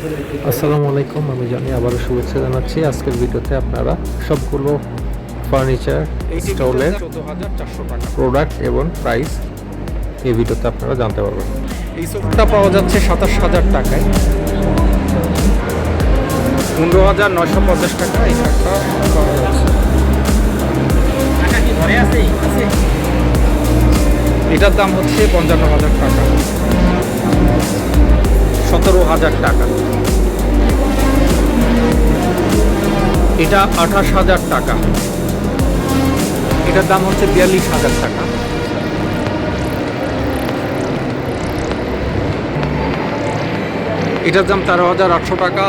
আসসালামু আলাইকুম আমি জানি আবারও শুভেচ্ছা জানাচ্ছি। আজকের ভিডিওতে আপনারা সবগুলো ফার্নিচার স্টলের প্রোডাক্ট এবং প্রাইস। এই ভিডিওতে আপনারা জানতে পারবেন। এই সোফাটা পাওয়া যাচ্ছে সাতাশ হাজার টাকায়। পনেরো হাজার নয়শো পঞ্চাশ টাকা এই শার্টটা পাওয়া যাচ্ছে। এটার দাম হচ্ছে পঞ্চান্ন হাজার টাকা। সতেরো হাজার টাকা। এটা আঠাশ হাজার টাকা। এটার দাম হচ্ছে বিয়াল্লিশ হাজার টাকা। এটার দাম তেরো হাজার আটশো টাকা।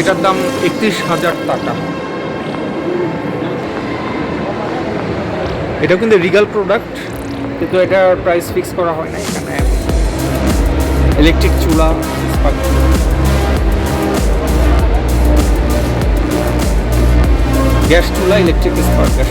এটার দাম একত্রিশ হাজার টাকা। এটা কিন্তু রিগাল প্রোডাক্ট কিন্তু এটার প্রাইস ফিক্স করা হয় না এখানে ইলেকট্রিক চুলা গ্যাস চুলা ইলেকট্রিক স্পার্ক গ্যাস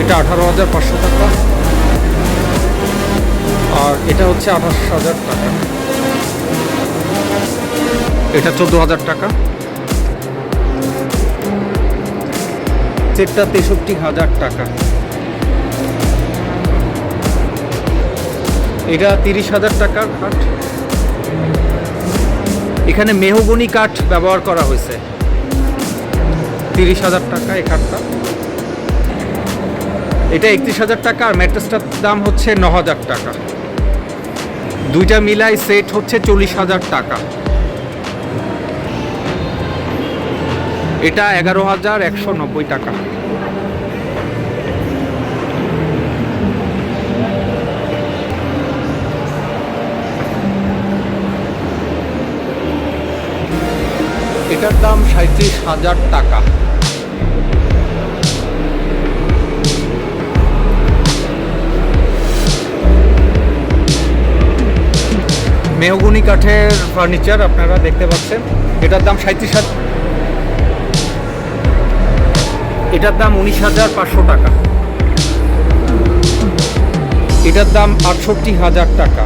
এটা আঠারো হাজার পাঁচশো টাকা। আর এটা হচ্ছে আঠাশ হাজার টাকা। এটা চোদ্দ হাজার টাকা। সেটটা তেষট্টি হাজার টাকা। এটা তিরিশ হাজার টাকার কাঠ এখানে মেহগনি কাঠ ব্যবহার করা হয়েছে। তিরিশ হাজার টাকা এই কাঠটা এটা একত্রিশ হাজার টাকা, আর ম্যাট্রেসটার দাম হচ্ছে ন হাজার টাকা। দুইটা মিলাই সেট হচ্ছে চল্লিশ হাজার টাকা। এটা এগারো হাজার একশো নব্বই টাকা। এটার দাম সাঁত্রিশ হাজার টাকা। মেহগুনি কাঠের ফার্নিচার আপনারা দেখতে পাচ্ছেন। এটার দাম সাঁত্রিশ হাজার এটার দাম উনিশ হাজার পাঁচশো টাকা। এটার দাম আটষট্টি হাজার টাকা।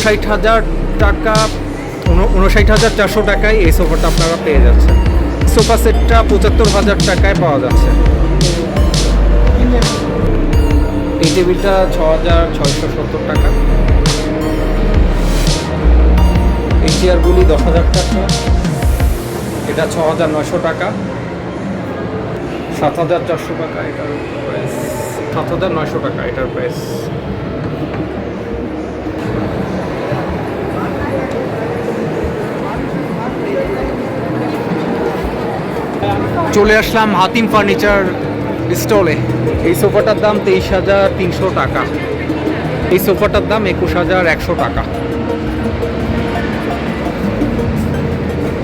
ষাট হাজার টাকা উনষাট হাজার চারশো টাকায় এই সোফাটা আপনারা পেয়ে যাচ্ছেন। সোফা সেটটা পঁচাত্তর হাজার টাকায় পাওয়া যাচ্ছে। এই টেবিলটা ছ হাজার ছয়শো সত্তর টাকা। এই চেয়ারগুলি দশ হাজার টাকা। এটা ছ হাজার নশো টাকা। সাত হাজার চারশো টাকা এটার প্রাইস সাত হাজার নয়শো টাকা এটার প্রাইস চলে আসলাম হাতিম ফার্নিচার স্টলে। এই সোফাটার দাম তেইশ হাজার তিনশো টাকা। এই সোফাটার দাম একুশ হাজার একশো টাকা।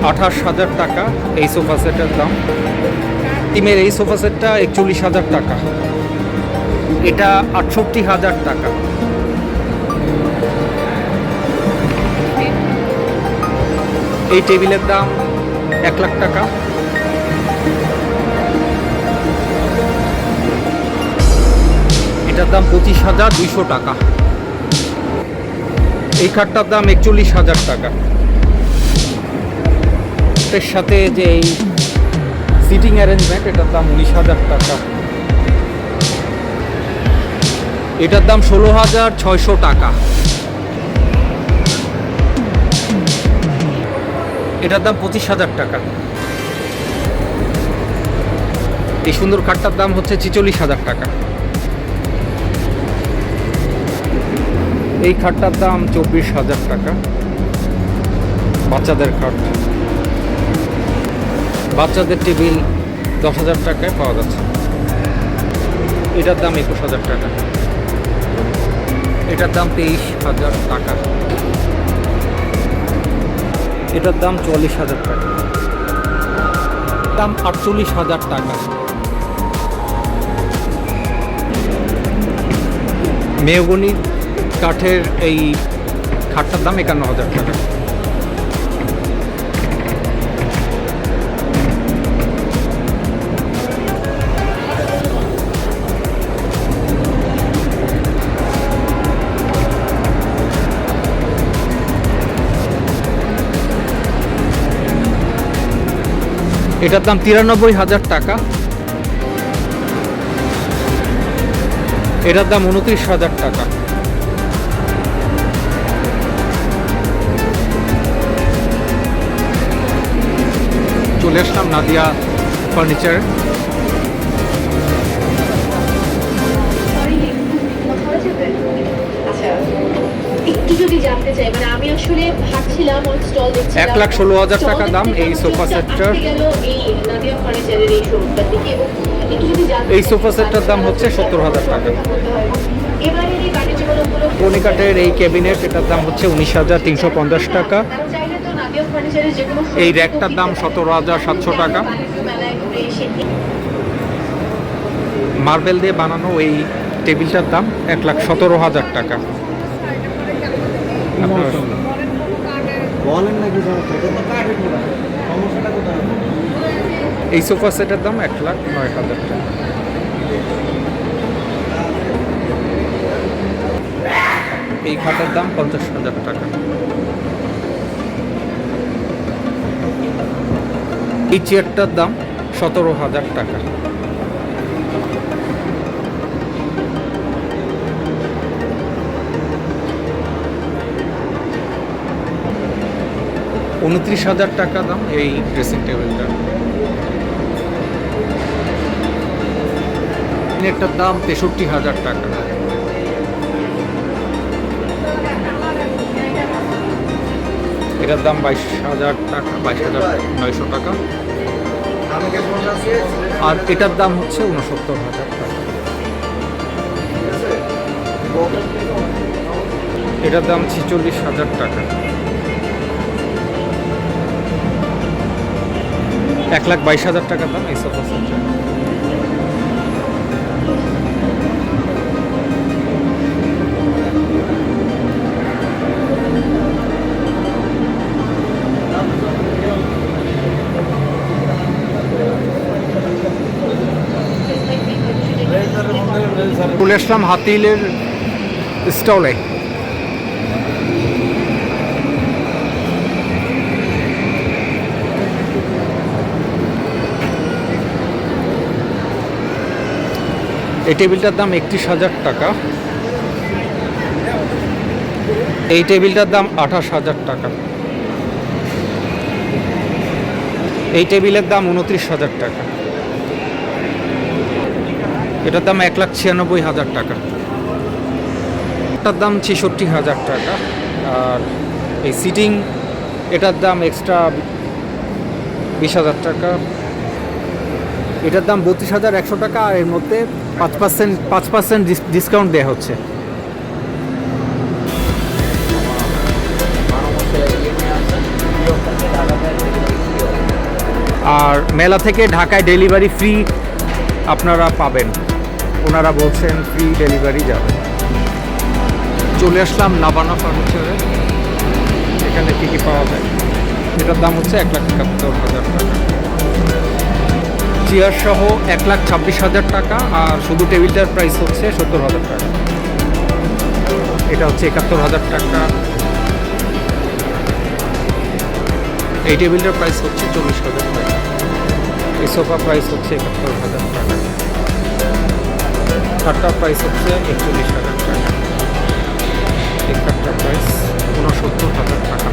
আঠাশ হাজার টাকা এই সোফা সেটের দাম। টিমের এই সোফা সেটটা একচল্লিশ হাজার টাকা। এটা আটষট্টি হাজার টাকা। এই টেবিলের দাম এক লাখ টাকা। এটার দাম পঁচিশ হাজার দুইশো টাকা। এই খাটটার দাম একচল্লিশ হাজার টাকা। এর সাথে যে এই সিটিং অ্যারেঞ্জমেন্ট এটার দাম উনিশ হাজার টাকা। এটার দাম ষোলো হাজার ছয়শো টাকা। এটার দাম পঁচিশ হাজার টাকা। এই সুন্দর খাটটার দাম হচ্ছে ছিচল্লিশ হাজার টাকা। এই খাটটার দাম চব্বিশ হাজার টাকা। বাচ্চাদের খাট বাচ্চাদের টেবিল দশ হাজার টাকায় পাওয়া যাচ্ছে। এটার দাম একুশ হাজার টাকা। এটার দাম তেইশ হাজার টাকা। এটার দাম চল্লিশ হাজার টাকা। দাম আটচল্লিশ হাজার টাকা। মেয়গনি কাঠের এই খাটটার দাম একান্ন হাজার টাকা। এটার দাম তিরানব্বই হাজার টাকা। এটার দাম উনত্রিশ হাজার টাকা। চলে আসলাম নাদিয়া ফার্নিচার। একটু যদি জানতে চাই মানে আমি আসলে ভাবছিলাম ওই স্টল দেখছিলাম এক লাখ ষোলো হাজার টাকা দাম এই সোফা সেটটার। গেল এই নাদিয়া ফার্নিচারের এই শোরুমটার দিকে এবং একটু যদি জানতে এই সোফা সেটটার দাম হচ্ছে বাচ্চা 70,000 টাকা। এবারের এই কার্যক্রম কনিকাটের এই ক্যাবিনেট এটার দাম হচ্ছে উনিশ হাজার তিনশো পঞ্চাশ টাকা এই র্যাকটার দাম সতেরো হাজার সাতশো টাকা মার্বেল দিয়ে বানানো এই টেবিলটার দাম এক লাখ সতেরো হাজার টাকা এই সোফা সেটের দাম এক লাখ নয় হাজার টাকা। এই খাটের দাম পঞ্চাশ হাজার টাকা। এই চেয়ারটার দাম সতেরো হাজার টাকা। উনত্রিশ হাজার টাকা দাম এই ড্রেসিং টেবিলটার নেটটার দাম তেষট্টি হাজার টাকা। এটার দাম বাইশ হাজার টাকা, বাইশ হাজার নয়শো টাকা। আর এটার দাম হচ্ছে উনসত্তর হাজার টাকা। এটার দাম ছিচল্লিশ হাজার টাকা। এক লাখ বাইশ হাজার টাকা দাম এই সোফা সেটটা চলে হাতিলের স্টলে। এই টেবিলটার দাম একত্রিশ হাজার টাকা। এই টেবিলটার দাম আঠাশ হাজার টাকা। এই টেবিলের দাম উনত্রিশ হাজার টাকা। এটার দাম এক লাখ ছিয়ানব্বই হাজার টাকা। এটার দাম ছেষট্টি হাজার টাকা। আর এই সিটিং, এটার দাম এক্সট্রা বিশ হাজার টাকা। এটার দাম বত্রিশ হাজার একশো টাকা। আর এর মধ্যে পাঁচ পার্সেন্ট পাঁচ পার্সেন্ট ডিসকাউন্ট দেওয়া হচ্ছে। আর মেলা থেকে ঢাকায় ডেলিভারি ফ্রি আপনারা পাবেন। ওনারা বলছেন ফ্রি ডেলিভারি যাবে। চলে আসলাম নাবানা ফার্নিচারে। এখানে কী কী পাওয়া যায়? এটার দাম হচ্ছে এক লাখ একাত্তর হাজার টাকা। চেয়ার সহ এক লাখ ছাব্বিশ হাজার টাকা আর শুধু টেবিলটার প্রাইস হচ্ছে সত্তর হাজার টাকা। এটা হচ্ছে একাত্তর হাজার টাকা। এই টেবিলটার প্রাইস হচ্ছে চল্লিশ হাজার টাকা। এই সোফা প্রাইস হচ্ছে একাত্তর হাজার টাকা। খাটটার প্রাইস হচ্ছে একচল্লিশ হাজার টাকা। খাটটার প্রাইস উনসত্তর হাজার টাকা।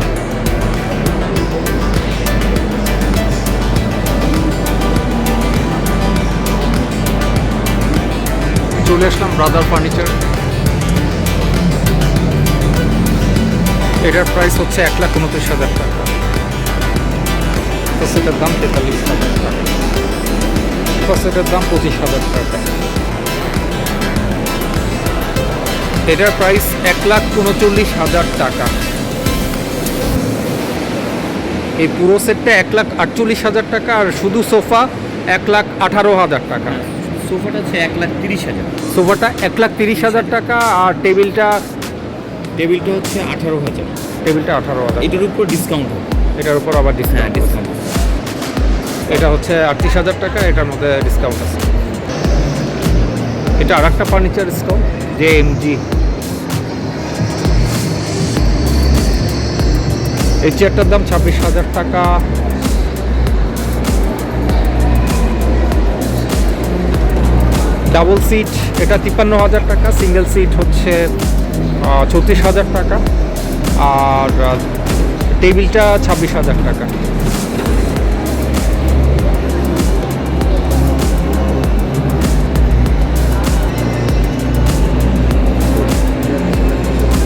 চলে আসলাম ব্রাদার ফার্নিচার। এটার প্রাইস হচ্ছে এক লাখ উনত্রিশ হাজার টাকা। সেটার দাম তেতাল্লিশ হাজার টাকা। সেটার দাম পঁচিশ হাজার টাকা। এটার প্রাইস এক লাখ উনচল্লিশ হাজার টাকা। এই পুরো সেটটা এক লাখ আটচল্লিশ হাজার টাকা আর শুধু সোফা এক লাখ আঠারো হাজার টাকা। সোফাটা হচ্ছে এক লাখ তিরিশ হাজার। সোফাটা এক লাখ তিরিশ হাজার টাকা আর টেবিলটা? টেবিলটা হচ্ছে আঠারো হাজার। টেবিলটা আঠারো হাজার। এটার উপর ডিসকাউন্ট হবে। এটার উপর আবার হ্যাঁ ডিসকাউন্ট ডিসকাউন্ট এটা হচ্ছে আটত্রিশ হাজার টাকা এটার মধ্যে ডিসকাউন্ট আছে। এটা আর একটা furniture store J M G এই চেয়ারটার দাম ছাব্বিশ হাজার টাকা। ডাবল সিট, এটা তিপ্পান্ন হাজার টাকা, সিঙ্গেল সিট হচ্ছে চৌত্রিশ হাজার টাকা, আর টেবিলটা ছাব্বিশ হাজার টাকা।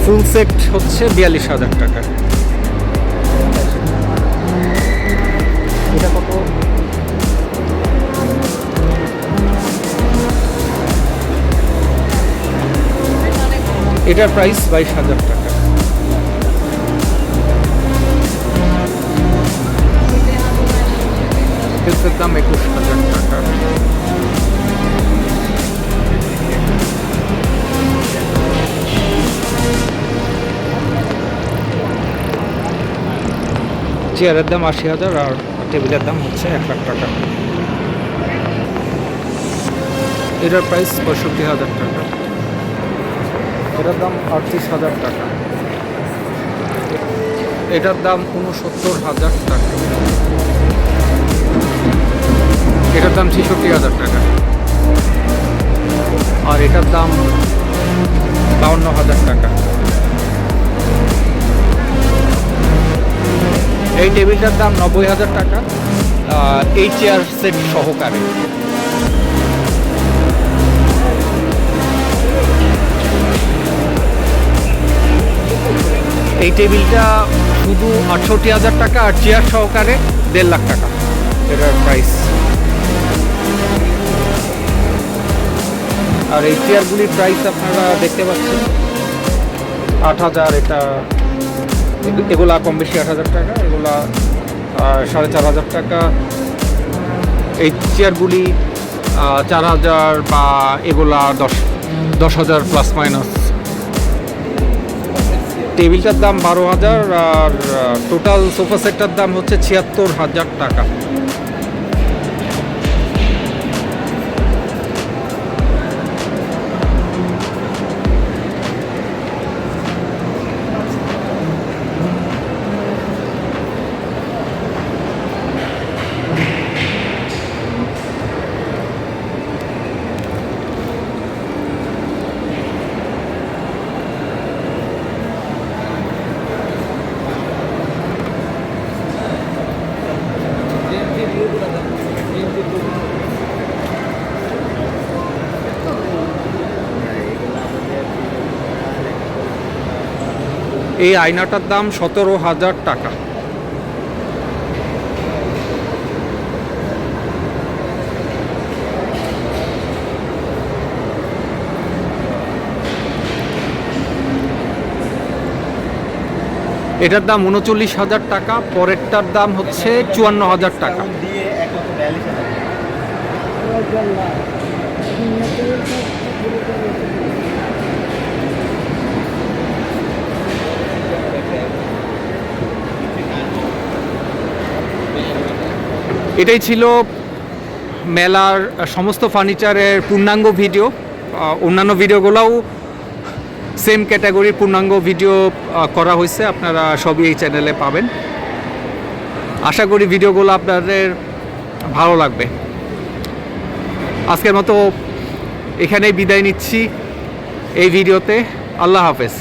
ফুল সেট হচ্ছে বিয়াল্লিশ হাজার টাকা। এটার প্রাইস বাইশ হাজার টাকা। এটার দাম একুশ হাজার টাকা। চেয়ারের দাম আশি হাজার আর টেবিলের দাম হচ্ছে এক লাখ টাকা। এটার প্রাইস পঁয়ষট্টি হাজার টাকা। এটার দাম আটত্রিশ হাজার টাকা। এটার দাম উনসত্তর হাজার টাকা। এটার দাম ছেষট্টি হাজার টাকা। আর এটার দাম বাউন্ন হাজার টাকা। এই টেবিলটার দাম নব্বই হাজার টাকা এই চেয়ার সেট সহকারে। এই টেবিলটা শুধু আটষট্টি হাজার টাকা আর চেয়ার সহকারে দেড় লাখ টাকা। এটার প্রাইস আর এই চেয়ারগুলির প্রাইস আপনারা দেখতে পাচ্ছেন। আট হাজার এটা এগু- এগুলা কম বেশি আট হাজার টাকা, এগুলা সাড়ে চার হাজার টাকা। এই চেয়ারগুলি চার হাজার বা এগুলা দশ দশ হাজার প্লাস মাইনাস টেবিলটার দাম বারো হাজার আর টোটাল সোফা সেটটার দাম হচ্ছে ছিয়াত্তর হাজার টাকা। এই আয়নাটার দাম সতেরো হাজার টাকা। এটার দাম উনচল্লিশ হাজার টাকা, পরেরটার দাম হচ্ছে চুয়ান্ন হাজার টাকা দিয়ে এক লক্ষ বিয়াল্লিশ হাজার এটাই ছিল মেলার সমস্ত ফার্নিচারের পূর্ণাঙ্গ ভিডিও। অন্যান্য ভিডিওগুলোও সেম ক্যাটাগরির পূর্ণাঙ্গ ভিডিও করা হয়েছে। আপনারা সবই এই চ্যানেলে পাবেন। আশা করি ভিডিওগুলো আপনাদের ভালো লাগবে। আজকের মতো এখানেই বিদায় নিচ্ছি এই ভিডিওতে। আল্লাহ হাফেজ।